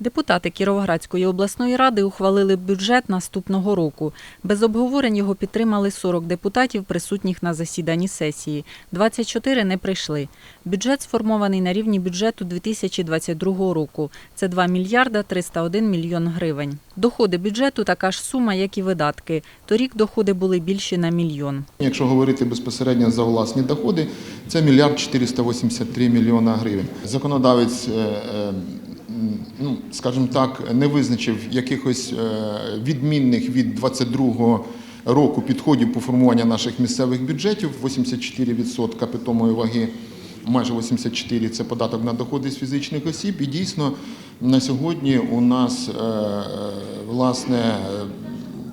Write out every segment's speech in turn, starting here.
Депутати Кіровоградської обласної ради ухвалили бюджет наступного року. Без обговорень його підтримали 40 депутатів, присутніх на засіданні сесії. 24 не прийшли. Бюджет сформований на рівні бюджету 2022 року. Це 2 мільярда 301 мільйон гривень. Доходи бюджету така ж сума, як і видатки. Торік доходи були більші на мільйон. Якщо говорити безпосередньо за власні доходи, це мільярд 483 мільйона гривень. Законодавець, е, е, ну скажімо так, не визначив якихось е, відмінних від 22 року підходів по формуванню наших місцевих бюджетів. 84% питомої ваги. Майже 84 – це податок на доходи з фізичних осіб. І дійсно на сьогодні у нас е, е, власне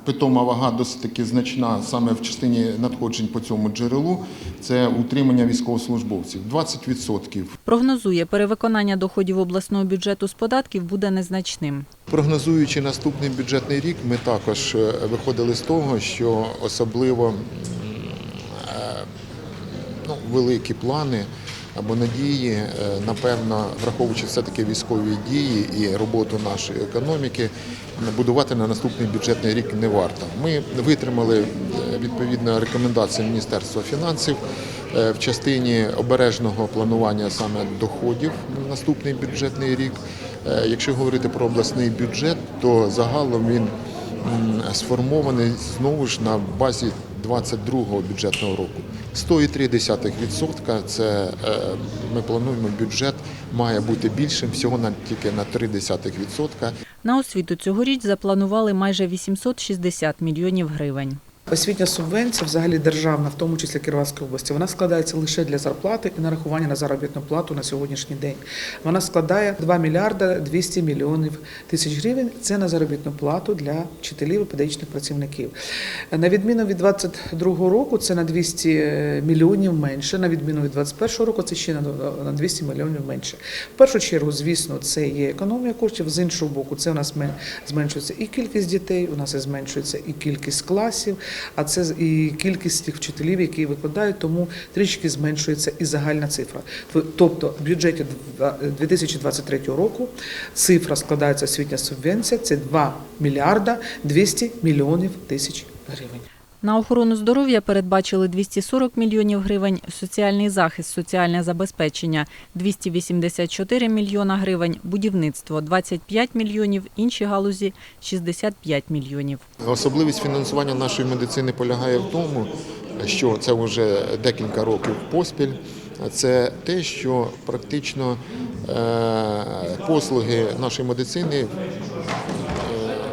питома вага досить таки значна саме в частині надходжень по цьому джерелу. Це утримання військовослужбовців 20%. Прогнозує, перевиконання доходів обласного бюджету з податків буде незначним. Прогнозуючи наступний бюджетний рік, ми також е, виходили з того, що особливо е, ну, великі плани або надії, е, напевно, враховуючи все-таки військові дії і роботу нашої економіки, будувати на наступний бюджетний рік не варто. Ми витримали е, відповідно рекомендації Міністерства фінансів е, в частині обережного планування саме доходів на наступний бюджетний рік. Якщо говорити про обласний бюджет, то загалом він сформований знову ж на базі 22-го бюджетного року. 103% це е, ми плануємо бюджет має бути більшим всього на тільки на 0,3%. На освіту цьогоріч запланували майже 860 мільйонів гривень. Освітня субвенція, взагалі державна, в тому числі Кіровоградської області, вона складається лише для зарплати і нарахування на заробітну плату на сьогоднішній день. Вона складає 2 мільярда 200 мільйонів тисяч гривень. Це на заробітну плату для вчителів і педагогічних працівників. На відміну від 2022 року, це на 200 мільйонів менше. На відміну від 2021 року, це ще на на 200 мільйонів менше. В першу чергу, звісно, це є економія коштів. З іншого боку, це у нас мен- зменшується і кількість дітей, у нас зменшується і кількість класів а це і кількість тих вчителів, які викладають, тому трішки зменшується і загальна цифра. Тобто в бюджеті два- 2023 року цифра складається освітня субвенція, це 2 мільярда 200 мільйонів тисяч гривень. На охорону здоров'я передбачили 240 мільйонів гривень, соціальний захист, соціальне забезпечення 284 мільйона гривень, будівництво 25 мільйонів, інші галузі 65 мільйонів. Особливість фінансування нашої медицини полягає в тому, що це вже декілька років поспіль. Це те, що практично е, послуги нашої медицини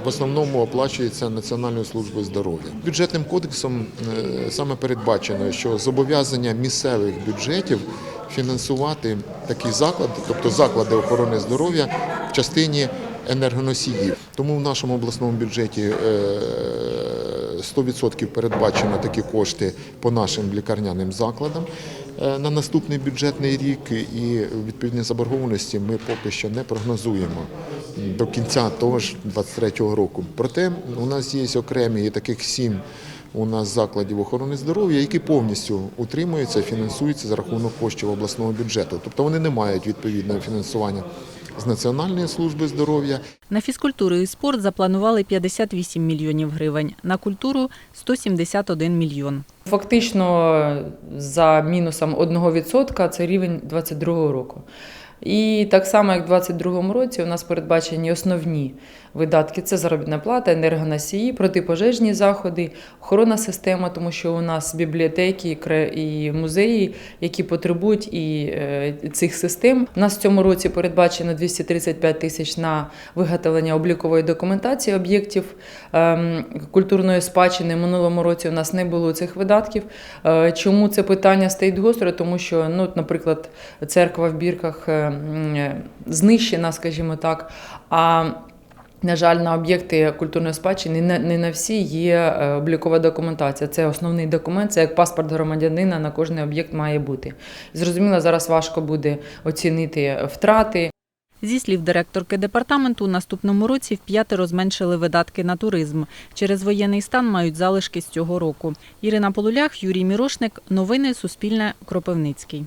в основному оплачується Національною службою здоров'я. Бюджетним кодексом е, саме передбачено, що зобов'язання місцевих бюджетів фінансувати такі заклади, тобто заклади охорони здоров'я в частині енергоносіїв. Тому в нашому обласному бюджеті е, 100% передбачено такі кошти по нашим лікарняним закладам е, на наступний бюджетний рік. І відповідні заборгованості ми поки що не прогнозуємо до кінця того ж 23-го року. Проте у нас є окремі є таких сім. У нас закладів охорони здоров'я, які повністю утримуються і фінансуються за рахунок коштів обласного бюджету. Тобто вони не мають відповідного фінансування з Національної служби здоров'я. На фізкультуру і спорт запланували 58 мільйонів гривень, на культуру 171 мільйон. Фактично за мінусом 1% це рівень 2022 року. І так само, як у 2022 році, у нас передбачені основні видатки: це заробітна плата, енергоносії, протипожежні заходи, охоронна система, тому що у нас бібліотеки і музеї, які потребують і е, цих систем. У нас в цьому році передбачено 235 тисяч на виготовлення облікової документації об'єктів ем, культурної спадщини. Минулому році у нас не було цих видатків. Е, Чому це питання стоїть гостро? Тому що, ну, наприклад, церква в бірках е, знищена, скажімо так. А на жаль, на об'єкти культурної спадщини не, не на всі є е, облікова документація. Це основний документ, це як паспорт громадянина на кожний об'єкт має бути. Зрозуміло, зараз важко буде оцінити втрати. Зі слів директорки департаменту, у наступному році вп'ятеро зменшили видатки на туризм. Через воєнний стан мають залишки з цього року. Ірина Полулях, Юрій Мірошник. Новини Суспільне. Кропивницький.